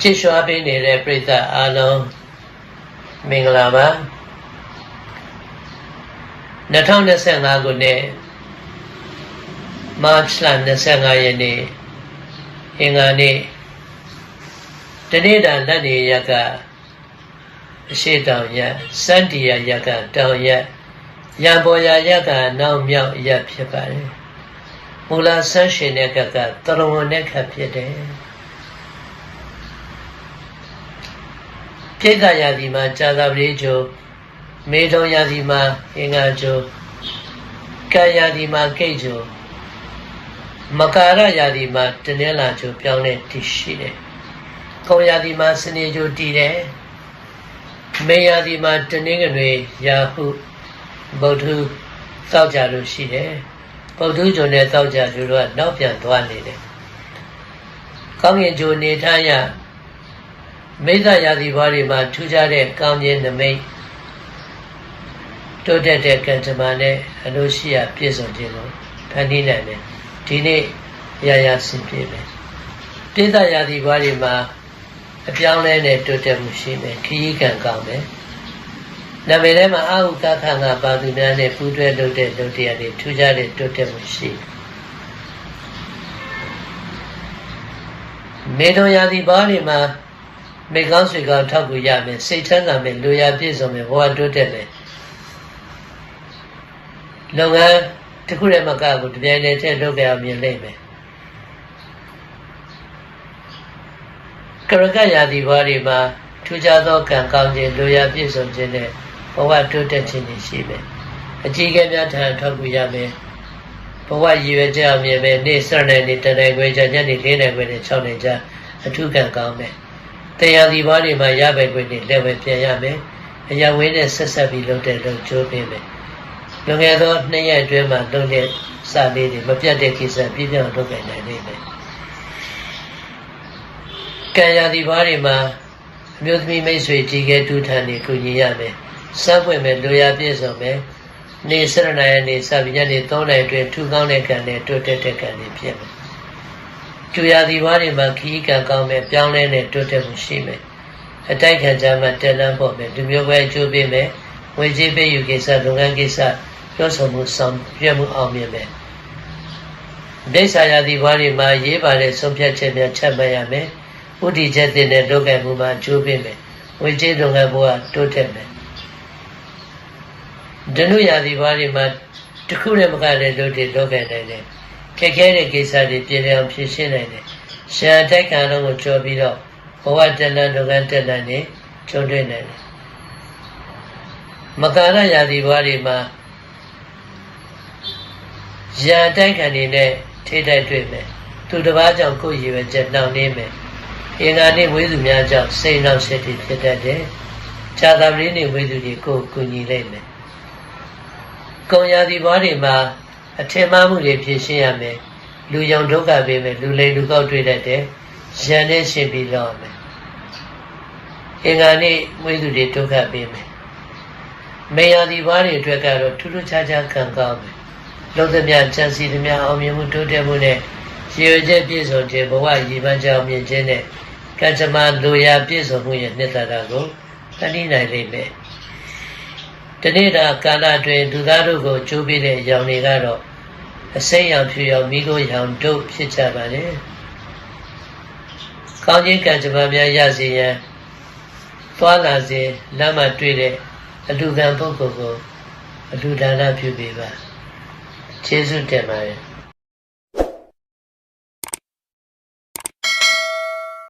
ချစ်ရွှာပေးနေတဲ့ပြိဿအားလုံးမင်္ဂလာပါ2025ခုနှစ်မတ်လ25ရက်နေ့အင်္ဂါနေ့တနေ့တာလက်နေရက်ကအရှိတောင်ရက်စန္ဒီယာရက်ကတောင်ရက်ရံပေါ်ရာရက်ကနောက်မြောက်ရက်ဖြစ်ပါတယ်မူလဆန်းရှင်တဲ့ကကတရဝနဲ့ခတ်ဖြစ်တယ် ပြိဿရာသီမှာဇာတာပရိကျိုမေထုံရာသီမှာအင်္ဂါကျိုကာယာသီမှာကိတ်ကျိုမကာရရာသီမှာတနင်္လာကျိုပြောင်းလဲတည်ရှိတယ်။ကုံရာသီမှာစနေကျိုတည်တယ်။မေရာသီမှာတနင်္ဂနွေရာဟုဗုဒ္ဓစောက်ကြလို့ရှိတယ်။ဗုဒ္ဓကျိုနဲ့စောက်ကြကျိုတို့ကနောက်ပြန်သွားနေတယ်။ကောင်းကင်ကျိုနေထားရ မိစ္ဆာရာသီဘွားတွေမှာထူးခြားတဲ့ကောင်းခြင်းနမိတ်တိုးတက်တဲ့ကံကြမ္မာနဲ့အလို့ရှိရပြည့်စုံခြင်းကိုဖန်တီးနိုင်တယ်ဒီနေ့ရရဆင်ပြေမယ်ပိဿရာသီဘွားတွေမှာအပြောင်းလဲနဲ့တိုးတက်မှုရှိမယ်ခရီးကံကောင်းမယ်နာမည်ထဲမှာအာဟုကခငါပါသူများနဲ့ပူးတွဲလုပ်တဲ့လုပ်တရားတွေထူးခြားတဲ့တိုးတက်မှုရှိမေတ္တရာသီဘွားတွေမှာ မိကောင်းဆွေကောင်းထောက်ကူရမယ်စိတ်ချမ်းသာမယ်လူရပြည့်စုံမယ်ဘဝတိုးတက်မယ်လုပ်ငန်းတစ်ခုတည်းမကဘူးတပြိုင်တည်းတည်းလုပ်ကြအောင်မြင်လိမ့်မယ်ကရကရာသီဘွားတွေမှာထူးခြားသောကံကောင်းခြင်းလူရပြည့်စုံခြင်းနဲ့ဘဝတိုးတက်ခြင်းတွေရှိမယ်အကြီးအကဲများထံထောက်ကူရမယ်ဘဝရည်ရွယ်ချက်အောင်မြင်မယ်နေ့စတဲ့နေ့တနေ့ခွဲချညနေ၄နိုင်ခွဲနဲ့6နိုင်ချအထူးကံကောင်းမယ် တရားဒီဘွားတွေမှာရပိုင်ခွင့်တွေလက်ဝဲပြန်ရမယ်အရာဝင်းနဲ့ဆက်ဆက်ပြီးလုပ်တဲ့လုပ်ကြိုးပေးမယ်လွန်ခဲ့သောနှစ်ရက်အတွင်းမှာလုပ်တဲ့စာလေးတွေမပြတ်တဲ့ကိစ္စပြည့်ပြောင်းလုပ်နိုင်နိုင်လိမ့်မယ်ကံရာဒီဘွားတွေမှာအမျိုးသမီးမိတ်ဆွေကြီးကဲတူထန်နေကူညီရမယ်စပ်ပွင့်မယ်လူရပြည့်စုံမယ်နေစရဏယနေစပညနေ၃နိုင်အတွင်းထူကောင်းတဲ့ကံနဲ့တိုးတက်တဲ့ကံတွေဖြစ်မယ် ကျူရာဒီဘွားတွေမှာခီးကံကောင်းမယ်ပြောင်းလဲနဲ့တိုးတက်မှုရှိမယ်အတိုက်ခံကြမှာတက်လန်းဖို့မယ်လူမျိုးပဲအကျိုးပေးမယ်ဝေကြီးပေးယူကိစ္စလုပ်ငန်းကိစ္စပြောဆိုမှုဆောင်ရွက်မှုအောင်မြင်မယ်ဒိဋ္ဌာယာဒီဘွားတွေမှာရေးပါတဲ့ဆုံးဖြတ်ချက်များချက်မှတ်ရမယ်ဥတီချက်တင်တဲ့လုပ်ကံမှုမှာအကျိုးပေးမယ်ဝေကြီးလုပ်ငန်းဘဝတိုးတက်မယ်ဒနုယာဒီဘွားတွေမှာတခုနဲ့မကလည်းလုပ်တဲ့လုပ်ကံနိုင်တယ် ခက်ခဲတဲ့ကိစ္စတွေပြည်လျောင်ဖြေရှင်းနိုင်တယ်။ရှာတိုက်ခံလုံးကိုကြော်ပြီးတော့ဘဝတဏ္ဍဒုက္ခတက်တဲ့နေကျုံတွေ့နိုင်တယ်။မကာရယာတိဘွားတွေမှာရာတိုက်ခံနေနဲ့ထိတိုက်တွေ့မယ်။သူတစ်ပါးကြောင့်ကိုယ်ရည်ရွယ်ချက်နှောင့်နှေးမယ်။အင်္ဂါနေ့ဝိသုများကြောင့်စိတ်နှောင့်ရှက်တွေဖြစ်တတ်တယ်။ခြားသာပရိနေဝိသုတွေကိုကူညီလိုက်မယ်။ကုံယာတိဘွားတွေမှာ အထင်မှားမှုတွေဖြေရှင်းရမယ်လူရောင်ဒုက္ခပေးမယ်လူလိမ်လူကောက်တွေ့တတ်တယ်ရန်နဲ့ရှင်းပြီးလောက်ရမယ်အင်္ဂါနေ့မွေးသူတွေဒုက္ခပေးမယ်မေယာဒီဘွားတွေအတွက်ကတော့ထူးထူးခြားခြားခံကောင်းမယ်လုံးသမျှချမ်းစီသမျှအောင်မြင်မှုတိုးတက်မှုနဲ့ရည်ရွယ်ချက်ပြည့်စုံခြင်းဘဝရည်မှန်းကြောင်းမြင်ခြင်းနဲ့ကံကြမ္မာလူရာပြည့်စုံမှုရဲ့နှစ်သက်တာကိုတဏှိနိုင်လိမ့်မယ်တနေ့တာကာလအတွင်းသူသားတို့ကိုကြိုးပေးတဲ့ရောင်တွေကတော့ အစိမ်းရောင်ဖြူရောင်မိကိုရောင်တို့ဖြစ်ကြပါလေ။ကောင်းခြင်းကံကြမ္မာများရစေရန်သွားလာစေလမ်းမှာတွေ့တဲ့အလူကံပုဂ္ဂိုလ်ကိုအလူဒါနပြုပေးပါ။ကျေးဇူးတင်ပါတယ်။